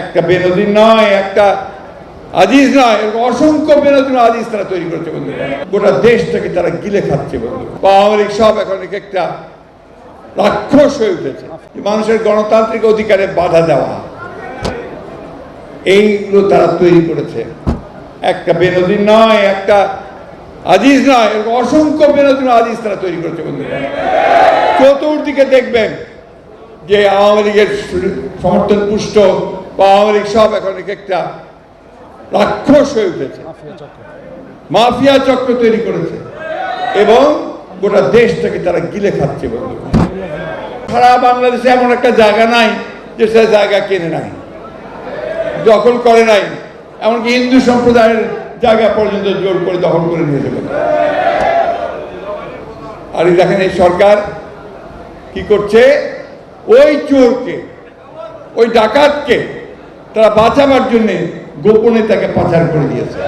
একটা বেনজির নয়, একটা আজিজ নয়, এরকম অসংখ্য বেনজির আজিজ তারা তৈরি করছে বন্ধু গোটা দেশটাকে তারা গিলে খাচ্ছে বন্ধু আওয়ামী লীগ সব এখন একটা রাক্ষস হয়ে উঠেছে। মানুষের গণতান্ত্রিক অধিকারে বাধা দেওয়া। এইগুলো তারা তৈরি করেছে। একটা বেনজির নয়, একটা আজিজ নয়, এরকম অসংখ্য বেনজির আজিজ তারা তৈরি করেছে বন্ধু চতুর্দিকে দেখবেন যে আওয়ামী লীগের সমর্থন পুষ্ট বা আওয়ামী সব এখন এক একটা রাক্ষস হয়ে উঠেছে। মাফিয়া চক্র তৈরি করেছে এবং গোটা দেশটাকে তারা গিলে খাচ্ছে বন্ধু। সারা বাংলাদেশে এমন একটা জায়গা নাই যে সে জায়গা কেনে নাই, দখল করে নাই, এমনকি হিন্দু সম্প্রদায়ের জায়গা পর্যন্ত জোর করে দখল করে নিয়ে যাবে। আর এই দেখেন, এই সরকার কি করছে? ওই চোরকে, ওই ডাকাতকে তারা বাঁচাবার জন্যে গোপনে তাকে পাচার করে দিয়েছে।